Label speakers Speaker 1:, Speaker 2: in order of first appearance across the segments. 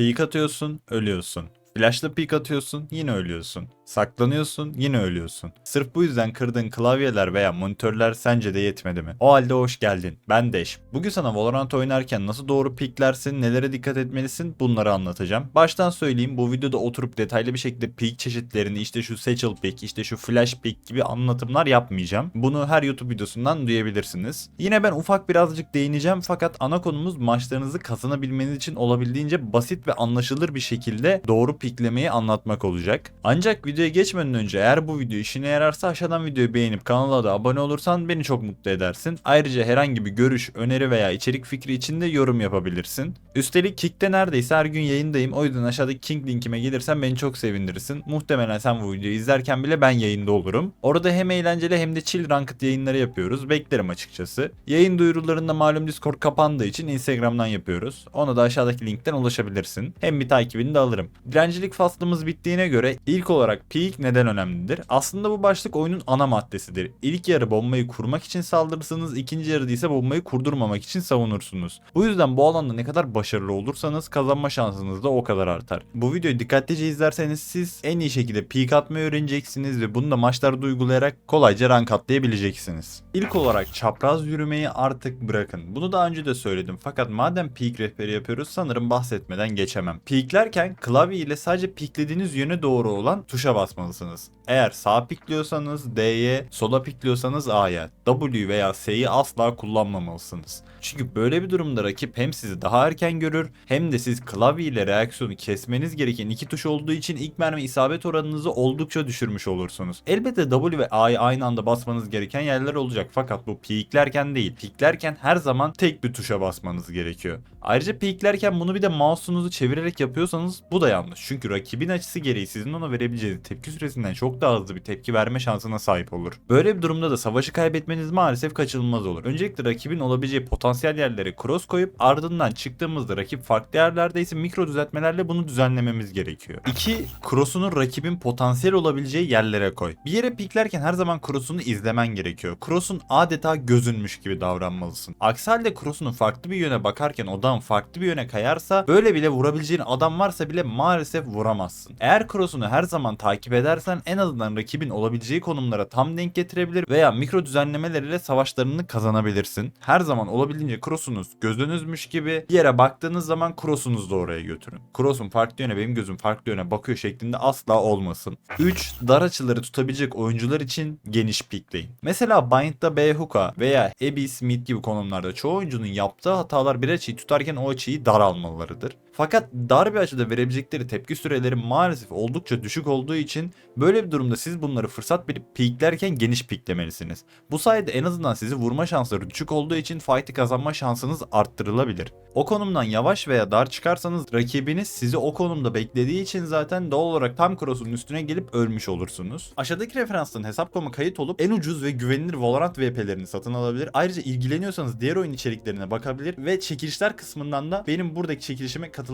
Speaker 1: Peek atıyorsun, ölüyorsun. Flash'la peek atıyorsun, yine ölüyorsun. Saklanıyorsun, yine ölüyorsun. Sırf bu yüzden kırdığın klavyeler veya monitörler sence de yetmedi mi? O halde hoş geldin. Ben Deş. Bugün sana Valorant oynarken nasıl doğru peeklersin, nelere dikkat etmelisin bunları anlatacağım. Baştan söyleyeyim bu videoda oturup detaylı bir şekilde peek çeşitlerini işte şu satchel peek, işte şu flash peek gibi anlatımlar yapmayacağım. Bunu her YouTube videosundan duyabilirsiniz. Yine ben ufak birazcık değineceğim fakat ana konumuz maçlarınızı kazanabilmeniz için olabildiğince basit ve anlaşılır bir şekilde doğru piklemeyi anlatmak olacak. Ancak videoya geçmeden önce eğer bu video işine yararsa aşağıdan videoyu beğenip kanala da abone olursan beni çok mutlu edersin. Ayrıca herhangi bir görüş, öneri veya içerik fikri için de yorum yapabilirsin. Üstelik Kick'te neredeyse her gün yayındayım. O yüzden aşağıdaki King linkime gelirsen beni çok sevindirirsin. Muhtemelen sen bu videoyu izlerken bile ben yayında olurum. Orada hem eğlenceli hem de chill ranked yayınları yapıyoruz. Beklerim açıkçası. Yayın duyurularında malum Discord kapandığı için Instagram'dan yapıyoruz. Ona da aşağıdaki linkten ulaşabilirsin. Hem bir takibini de alırım. Direncilik faslımız bittiğine göre ilk olarak peak neden önemlidir? Aslında bu başlık oyunun ana maddesidir. İlk yarı bombayı kurmak için saldırırsınız, ikinci yarıda ise bombayı kurdurmamak için savunursunuz. Bu yüzden bu alanda ne kadar başarılı olursanız kazanma şansınız da o kadar artar. Bu videoyu dikkatlice izlerseniz siz en iyi şekilde peak atmayı öğreneceksiniz ve bunu da maçlarda uygulayarak kolayca rank atlayabileceksiniz. İlk olarak çapraz yürümeyi artık bırakın. Bunu daha önce de söyledim fakat madem peak rehberi yapıyoruz sanırım bahsetmeden geçemem. Peaklerken klavye ile sadece peaklediğiniz yöne doğru olan tuşa basmalısınız. Eğer sağ pikliyorsanız D'ye, sola pikliyorsanız A'ya, W veya S'yi asla kullanmamalısınız. Çünkü böyle bir durumda rakip hem sizi daha erken görür hem de siz klavye ile reaksiyonu kesmeniz gereken iki tuş olduğu için ilk mermi isabet oranınızı oldukça düşürmüş olursunuz. Elbette W ve A'yı aynı anda basmanız gereken yerler olacak fakat bu peaklerken değil. Peaklerken her zaman tek bir tuşa basmanız gerekiyor. Ayrıca peaklerken bunu bir de mouse'unuzu çevirerek yapıyorsanız bu da yanlış. Çünkü rakibin açısı gereği sizin ona verebileceğiniz tepki süresinden çok daha hızlı bir tepki verme şansına sahip olur. Böyle bir durumda da savaşı kaybetmeniz maalesef kaçınılmaz olur. Öncelikle rakibin olabileceği potansiyel yerlere cross koyup ardından çıktığımızda rakip farklı yerlerde ise mikro düzeltmelerle bunu düzenlememiz gerekiyor. 2. Cross'unu rakibin potansiyel olabileceği yerlere koy. Bir yere piklerken her zaman cross'unu izlemen gerekiyor. Cross'un adeta gözünmüş gibi davranmalısın. Aksi halde cross'unu farklı bir yöne bakarken odan farklı bir yöne kayarsa böyle bile vurabileceğin adam varsa bile maalesef vuramazsın. Eğer cross'unu her zaman takip edersen en azından rakibin olabileceği konumlara tam denk getirebilir veya mikro düzenlemeler ile savaşlarını kazanabilirsin. Her zaman olabildiğince cross'unuz gözünüzmüş gibi bir yere baktığınız zaman cross'unuzu da oraya götürün. Cross'un farklı yöne benim gözüm farklı yöne bakıyor şeklinde asla olmasın. 3. Dar açıları tutabilecek oyuncular için geniş pikleyin. Mesela Bind'da B hook'a veya Abyss mid gibi konumlarda çoğu oyuncunun yaptığı hatalar bir açıyı tutarken o açıyı dar almalarıdır. Fakat dar bir açıda verebilecekleri tepki süreleri maalesef oldukça düşük olduğu için böyle bir durumda siz bunları fırsat bilip peaklerken geniş peaklemelisiniz. Bu sayede en azından sizi vurma şansları düşük olduğu için fight'i kazanma şansınız arttırılabilir. O konumdan yavaş veya dar çıkarsanız rakibiniz sizi o konumda beklediği için zaten doğal olarak tam cross'un üstüne gelip ölmüş olursunuz. Aşağıdaki referanstan hesap.com'a kayıt olup en ucuz ve güvenilir Valorant VP'lerini satın alabilir. Ayrıca ilgileniyorsanız diğer oyun içeriklerine bakabilir ve çekilişler kısmından da benim buradaki çekilişime katılabilirsiniz.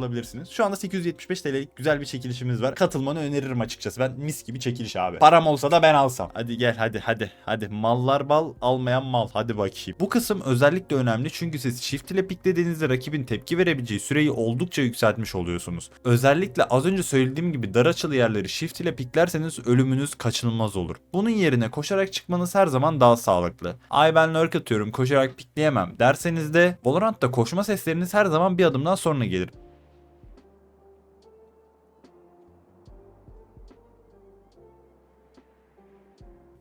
Speaker 1: Şu anda 875 TL'lik güzel bir çekilişimiz var. Katılmanı öneririm açıkçası. Ben mis gibi çekiliş abi. Param olsa da ben alsam. Hadi gel hadi hadi hadi. Mallar bal almayan mal. Hadi bakayım. Bu kısım özellikle önemli çünkü siz shift ile piklediğinizde rakibin tepki verebileceği süreyi oldukça yükseltmiş oluyorsunuz. Özellikle az önce söylediğim gibi dar açılı yerleri shift ile piklerseniz ölümünüz kaçınılmaz olur. Bunun yerine koşarak çıkmanız her zaman daha sağlıklı. Ay ben lurk atıyorum koşarak pikleyemem derseniz de Valorant'ta koşma sesleriniz her zaman bir adımdan sonra gelir.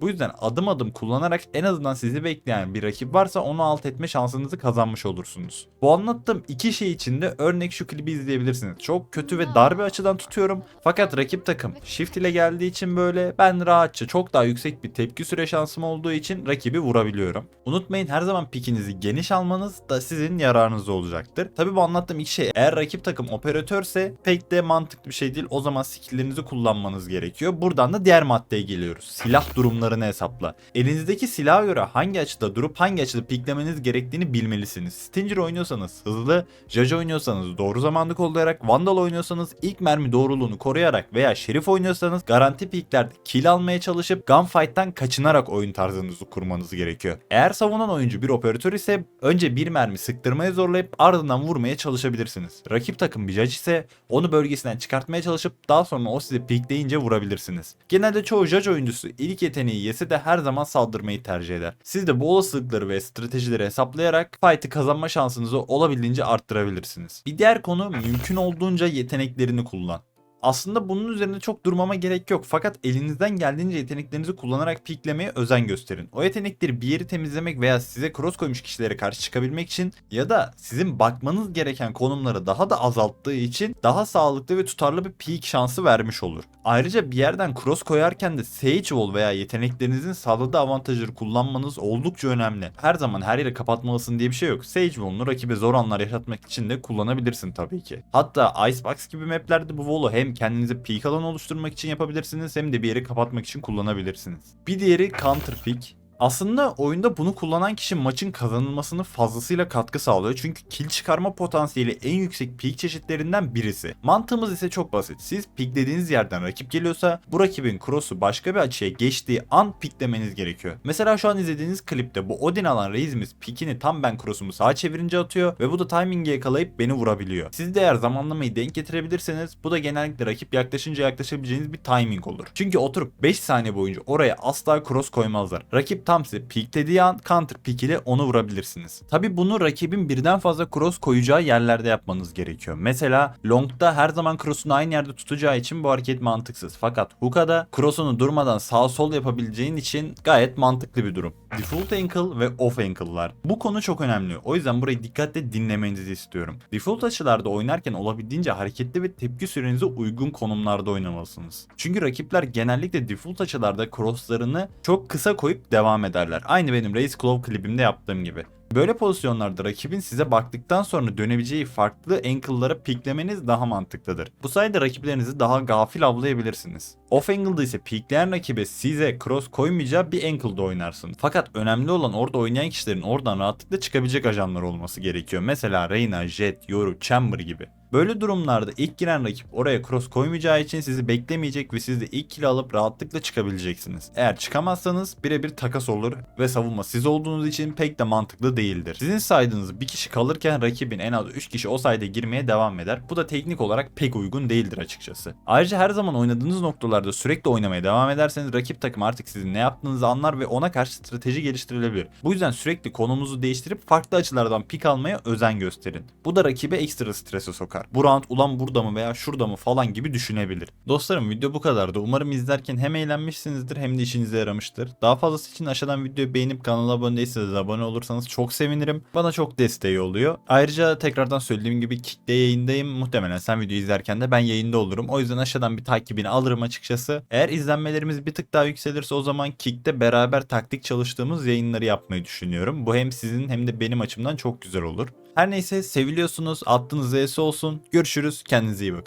Speaker 1: Bu yüzden adım adım kullanarak en azından sizi bekleyen bir rakip varsa onu alt etme şansınızı kazanmış olursunuz. Bu anlattığım iki şey için de örnek şu klibi izleyebilirsiniz. Çok kötü ve dar bir açıdan tutuyorum. Fakat rakip takım shift ile geldiği için böyle ben rahatça çok daha yüksek bir tepki süre şansım olduğu için rakibi vurabiliyorum. Unutmayın her zaman pikinizi geniş almanız da sizin yararınız olacaktır. Tabi bu anlattığım iki şey eğer rakip takım operatörse pek de mantıklı bir şey değil. O zaman skilllerinizi kullanmanız gerekiyor. Buradan da diğer maddeye geliyoruz. Silah durumlarını konumlarını hesapla. Elinizdeki silaha göre hangi açıda durup hangi açıda piklemeniz gerektiğini bilmelisiniz. Stinger oynuyorsanız hızlı, Judge oynuyorsanız doğru zamanlı kollayarak, Vandal oynuyorsanız ilk mermi doğruluğunu koruyarak veya Şerif oynuyorsanız garanti piklerde kill almaya çalışıp gunfight'tan kaçınarak oyun tarzınızı kurmanız gerekiyor. Eğer savunan oyuncu bir operatör ise önce bir mermi sıktırmaya zorlayıp ardından vurmaya çalışabilirsiniz. Rakip takım bir judge ise onu bölgesinden çıkartmaya çalışıp daha sonra o sizi pikleyince vurabilirsiniz. Genelde çoğu judge oyuncusu ilk yeteneği yese de her zaman saldırmayı tercih eder. Siz de bu olasılıkları ve stratejileri hesaplayarak fight'ı kazanma şansınızı olabildiğince arttırabilirsiniz. Bir diğer konu mümkün olduğunca yeteneklerini kullan. Aslında bunun üzerinde çok durmama gerek yok fakat elinizden geldiğince yeteneklerinizi kullanarak piklemeye özen gösterin. O yetenekleri bir yeri temizlemek veya size cross koymuş kişilere karşı çıkabilmek için ya da sizin bakmanız gereken konumları daha da azalttığı için daha sağlıklı ve tutarlı bir peak şansı vermiş olur. Ayrıca bir yerden cross koyarken de Sage Wall veya yeteneklerinizin sağladığı avantajları kullanmanız oldukça önemli. Her zaman her yeri kapatmalısın diye bir şey yok. Sage Wall'unu rakibe zor anlar yaşatmak için de kullanabilirsin tabii ki. Hatta Icebox gibi maplerde bu Wall'u hem kendinize peak alan oluşturmak için yapabilirsiniz hem de bir yeri kapatmak için kullanabilirsiniz. Bir diğeri counter peak. Aslında oyunda bunu kullanan kişi maçın kazanılmasını fazlasıyla katkı sağlıyor çünkü kill çıkarma potansiyeli en yüksek peak çeşitlerinden birisi. Mantığımız ise çok basit. Siz piklediğiniz yerden rakip geliyorsa bu rakibin cross'u başka bir açıya geçtiği an piklemeniz gerekiyor. Mesela şu an izlediğiniz klipte bu Odin alan reisimiz pikini tam ben cross'umu sağa çevirince atıyor ve bu da timing'i yakalayıp beni vurabiliyor. Siz de eğer zamanlamayı denk getirebilirseniz bu da genellikle rakip yaklaşınca yaklaşabileceğiniz bir timing olur. Çünkü oturup 5 saniye boyunca oraya asla cross koymazlar. Rakip tam size peaklediği an counter peak ile onu vurabilirsiniz. Tabi bunu rakibin birden fazla cross koyacağı yerlerde yapmanız gerekiyor. Mesela long'da her zaman cross'unu aynı yerde tutacağı için bu hareket mantıksız. Fakat hookah'da cross'unu durmadan sağ sol yapabileceğin için gayet mantıklı bir durum. Default ankle ve off ankle'lar. Bu konu çok önemli. O yüzden burayı dikkatle dinlemenizi istiyorum. Default açılarda oynarken olabildiğince hareketli ve tepki sürenize uygun konumlarda oynamalısınız. Çünkü rakipler genellikle default açılarda crosslarını çok kısa koyup devam ederler. Aynı benim Race Claw klibimde yaptığım gibi. Böyle pozisyonlarda rakibin size baktıktan sonra dönebileceği farklı angle'lara piklemeniz daha mantıklıdır. Bu sayede rakiplerinizi daha gafil avlayabilirsiniz. Off angle'da ise pikleyen rakibe size cross koymayacağı bir angle'da oynarsın. Fakat önemli olan orada oynayan kişilerin oradan rahatlıkla çıkabilecek ajanlar olması gerekiyor. Mesela Reyna, Jet, Yoru, Chamber gibi. Böyle durumlarda ilk giren rakip oraya cross koymayacağı için sizi beklemeyecek ve siz de ilk kill alıp rahatlıkla çıkabileceksiniz. Eğer çıkamazsanız birebir takas olur ve savunma siz olduğunuz için pek de mantıklı değildir. Sizin saydığınız bir kişi kalırken rakibin en az 3 kişi o sayede girmeye devam eder. Bu da teknik olarak pek uygun değildir açıkçası. Ayrıca her zaman oynadığınız noktalarda sürekli oynamaya devam ederseniz rakip takım artık sizin ne yaptığınızı anlar ve ona karşı strateji geliştirilebilir. Bu yüzden sürekli konumunuzu değiştirip farklı açılardan pik almaya özen gösterin. Bu da rakibe ekstra strese sokar. Bu round ulan burada mı veya şurada mı falan gibi düşünebilir. Dostlarım video bu kadardı. Umarım izlerken hem eğlenmişsinizdir hem de işinize yaramıştır. Daha fazlası için aşağıdan videoyu beğenip kanala abone değilseniz abone olursanız çok sevinirim. Bana çok desteği oluyor. Ayrıca tekrardan söylediğim gibi Kick'te yayındayım. Muhtemelen sen videoyu izlerken de ben yayında olurum. O yüzden aşağıdan bir takibini alırım açıkçası. Eğer izlenmelerimiz bir tık daha yükselirse o zaman Kick'te beraber taktik çalıştığımız yayınları yapmayı düşünüyorum. Bu hem sizin hem de benim açımdan çok güzel olur. Her neyse seviliyorsunuz. Attığınız Z'si olsun. Görüşürüz. Kendinize iyi bakın.